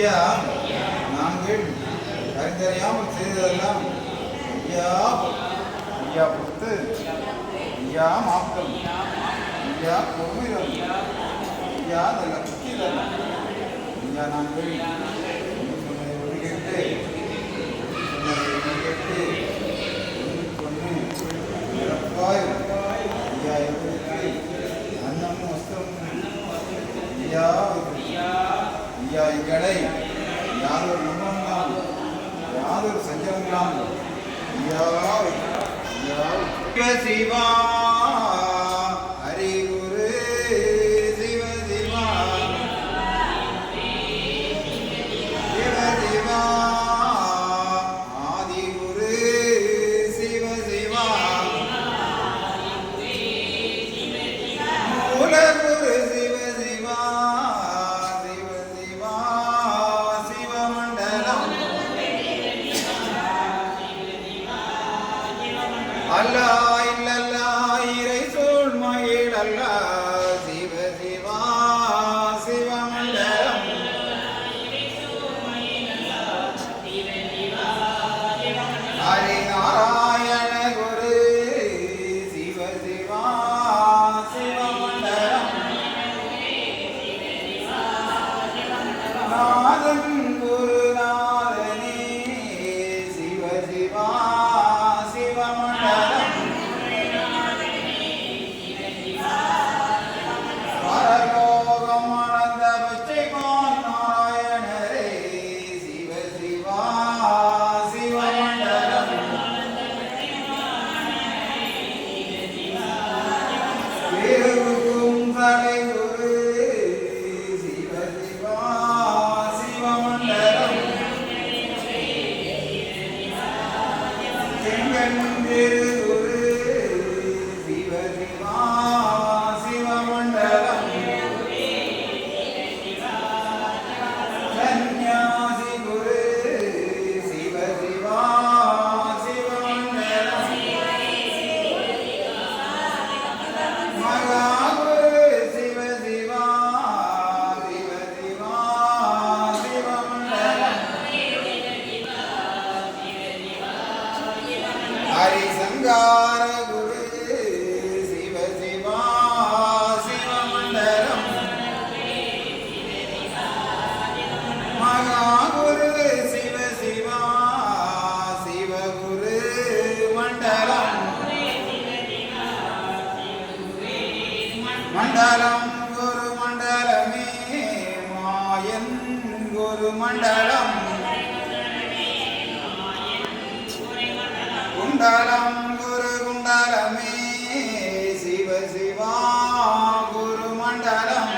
ஐயா நாங்கள் அறிந்தறியாமல் செய்ததெல்லாம் ஐயா ஐயா பொறுத்து ஐயா மாப்டம் ஐயா பொறுமைரம் ஐயா அதெல்லாம் புத்திரம் ஐயா நாங்கள் சொன்னதை ஒழுங்கிட்டு ஒன்று நிரப்பாய் ஐயா எங்களுக்கு அன்னமும் வஸ்திரமும் ஐயா ஐயா எங்களை யாதொரு நம்பலாம் யாதொரு சஞ்சலங்களாம் ஐயா ஐயா الله ஹரி குரு சிவ சிவா சிவமண்டலம் மகா சிவ சிவா சிவகுரு மண்டலம் மண்டலம் குரு மண்டலமே மாயன் குரு மண்டலம். குண்டலம் குரு குண்டலமே சிவ சிவா குரு மண்டலம்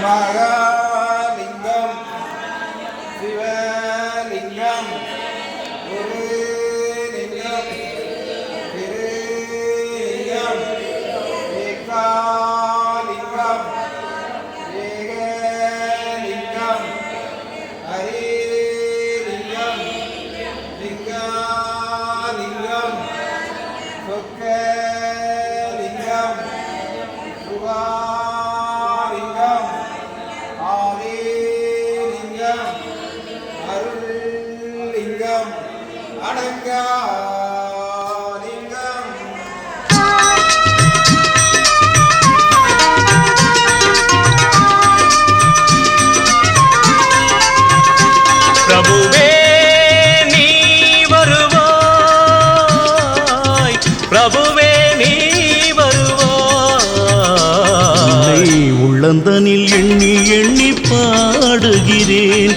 Mara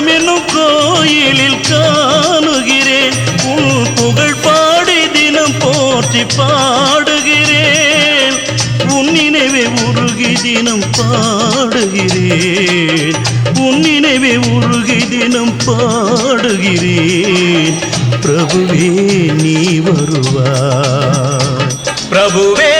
உள்ளமெனும் கோயிலில் காணுகிறேன். உன் புகழ் பாடி தினம் போற்றி பாடுகிறேன். உன் நினைவே உருகி தினம் பாடுகிறேன். உன் நினைவே உருகி தினம் பாடுகிறேன். பிரபுவே நீ வருவா பிரபுவே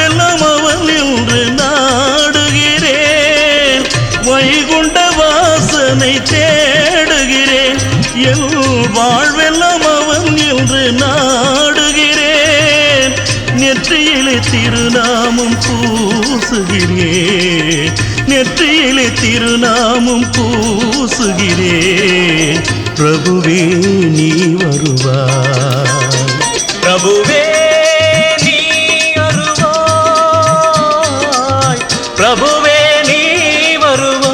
திருநாமம் பூசுகிறேன் நெற்றியிலே திருநாமம் பூசுகிறேன் பிரபுவே நீ வருவாய். பிரபுவே நீ வருவாய். பிரபுவே நீ வருவாய்.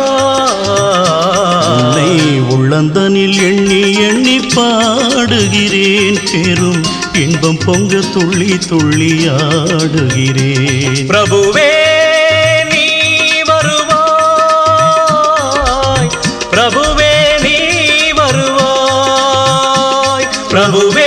உள்ளந்தனில் எண்ணி எண்ணி பாடுகிறேன் பெரும் இன்பம் பொங்க துள்ளி துள்ளி ஆடுகிறேன். பிரபுவே நீ வருவாய். பிரபுவே நீ வருவாய். பிரபுவே